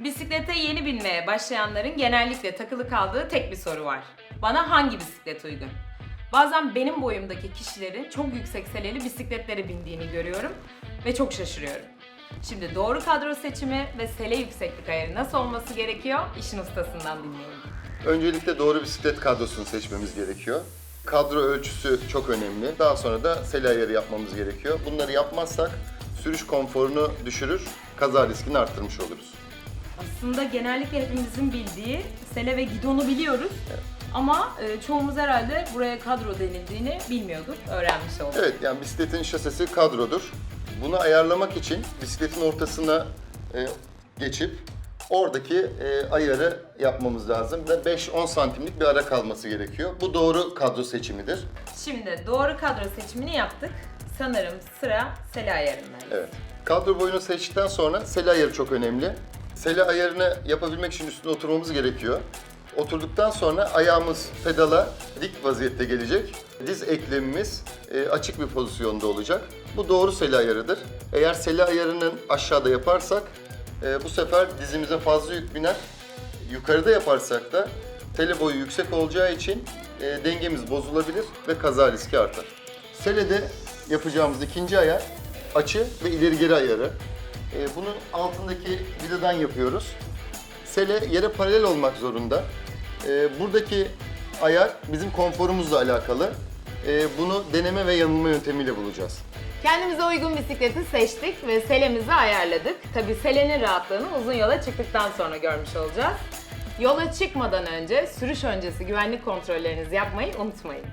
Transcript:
Bisiklete yeni binmeye başlayanların genellikle takılı kaldığı tek bir soru var. Bana hangi bisiklet uygun? Bazen benim boyumdaki kişilerin çok yüksek seleli bisikletlere bindiğini görüyorum ve çok şaşırıyorum. Şimdi doğru kadro seçimi ve sele yükseklik ayarı nasıl olması gerekiyor? İşin ustasından dinleyelim. Öncelikle doğru bisiklet kadrosunu seçmemiz gerekiyor. Kadro ölçüsü çok önemli. Daha sonra da sel ayarı yapmamız gerekiyor. Bunları yapmazsak sürüş konforunu düşürür, kaza riskini arttırmış oluruz. Aslında genellikle hepimizin bildiği sele ve gidonu biliyoruz. Ama e, çoğumuz herhalde buraya kadro denildiğini bilmiyorduk, öğrenmiş olduk. Evet, yani bisikletin şasisi kadrodur. Bunu ayarlamak için bisikletin ortasına e, geçip oradaki e, ayarı yapmamız lazım ve 5-10 santimlik bir ara kalması gerekiyor. Bu doğru kadro seçimidir. Şimdi doğru kadro seçimini yaptık. Sanırım sıra sele ayarındayız. Evet. Kadro boyunu seçtikten sonra sele ayarı çok önemli. Sele ayarını yapabilmek için üstüne oturmamız gerekiyor. Oturduktan sonra ayağımız pedala dik vaziyette gelecek. Diz eklemimiz e, açık bir pozisyonda olacak. Bu doğru sele ayarıdır. Eğer sele ayarını aşağıda yaparsak e, bu sefer dizimize fazla yük biner. Yukarıda yaparsak da tele boyu yüksek olacağı için e, dengemiz bozulabilir ve kaza riski artar. Sele'de yapacağımız ikinci ayar açı ve ileri geri ayarı. E, bunun altındaki vidadan yapıyoruz. Sele yere paralel olmak zorunda. E, buradaki ayar bizim konforumuzla alakalı. E, bunu deneme ve yanılma yöntemiyle bulacağız. Kendimize uygun bisikleti seçtik ve selemizi ayarladık. Tabii selenin rahatlığını uzun yola çıktıktan sonra görmüş olacağız. Yola çıkmadan önce sürüş öncesi güvenlik kontrollerinizi yapmayı unutmayın.